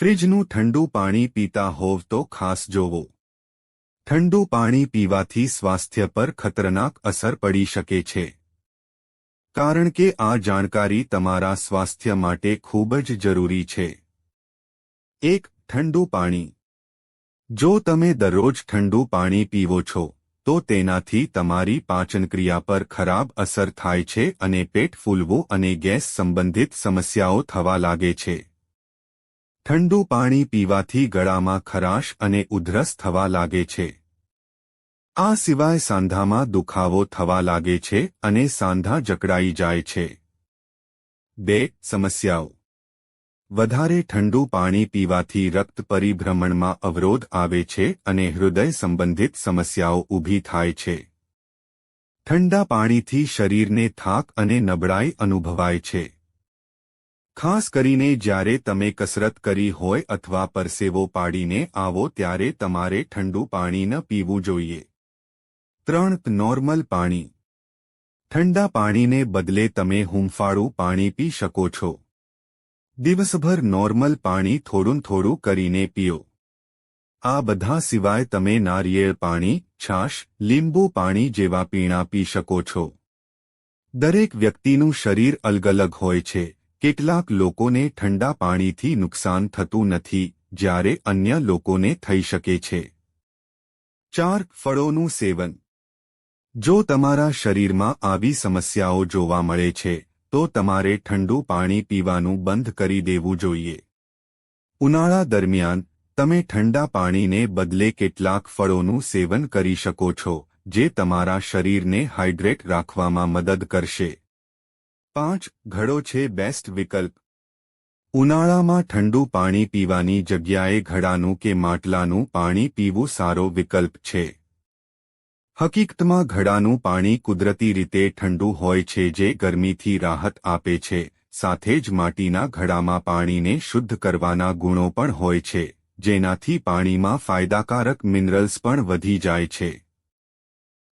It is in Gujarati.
ફ્રિજનું ઠંડુ પાણી પીતા હોવ તો ખાસ જોવો. ઠંડુ પાણી પીવાથી સ્વાસ્થ્ય પર ખતરનાક અસર પડી શકે છે. કારણ કે આ જાણકારી તમારા સ્વાસ્થ્ય માટે ખૂબ જ જરૂરી છે. એક, ઠંડુ પાણી. જો તમે દરરોજ ઠંડુ પાણી પીવો છો, તો તેનાથી તમારી પાચનક્રિયા પર ખરાબ અસર થાય છે અને પેટ ફૂલવું અને ગેસ સંબંધિત સમસ્યાઓ થવા લાગે છે. ઠંડુ પાણી પીવાથી ગળામાં ખરાશ અને ઉધરસ થવા લાગે છે. આ સિવાય સાંધામાં દુખાવો થવા લાગે છે અને સાંધા જકડાઈ જાય છે. બે, સમસ્યાઓ. વધારે ઠંડુ પાણી પીવાથી રક્ત પરિભ્રમણમાં અવરોધ આવે છે અને હૃદય સંબંધિત સમસ્યાઓ ઊભી થાય છે. ઠંડા પાણીથી શરીરને થાક અને નબળાઈ અનુભવાય છે. ખાસ કરીને જ્યારે તમે કસરત કરી હોય અથવા પરસેવો પાડીને આવો ત્યારે તમારે ઠંડુ પાણી ન પીવું જોઈએ. ત્રણ નોર્મલ પાણી. ઠંડા પાણીને બદલે તમે હુંફાળું પાણી પી શકો છો. દિવસભર નોર્મલ પાણી થોડું થોડું કરીને પીઓ. આ બધા સિવાય તમે નારિયેળ પાણી, છાશ, લીંબુ પાણી જેવા પીણા પી શકો છો. દરેક વ્યક્તિનું શરીર અલગ અલગ હોય છે. કેટલાક લોકોને ઠંડા પાણીથી નુકસાન થતું નથી, જ્યારે અન્ય લોકોને થઈ શકે છે. ચાર, ફળોનું સેવન. જો તમારા શરીરમાં આવી સમસ્યાઓ જોવા મળે છે, તો તમારે ઠંડુ પાણી પીવાનું બંધ કરી દેવું જોઈએ. ઉનાળા દરમિયાન, તમે ઠંડા પાણીને બદલે કેટલાક ફળોનું સેવન કરી શકો છો, જે તમારા શરીરને હાઇડ્રેટ રાખવામાં મદદ કરશે. પાંચ ઘડો છે બેસ્ટ વિકલ્પ. ઉનાળામાં ઠંડુ પાણી પીવાની જગ્યાએ ઘડાનું કે માટલાનું પાણી પીવું સારો વિકલ્પ છે. હકીકતમાં ઘડાનું પાણી કુદરતી રીતે ઠંડુ હોય છે જે ગરમીથી રાહત આપે છે, સાથે જ માટીના ઘડામાં પાણીને શુદ્ધ કરવાના ગુણો પણ હોય છે, જેનાથી પાણીમાં ફાયદાકારક મિનરલ્સ પણ વધી જાય છે.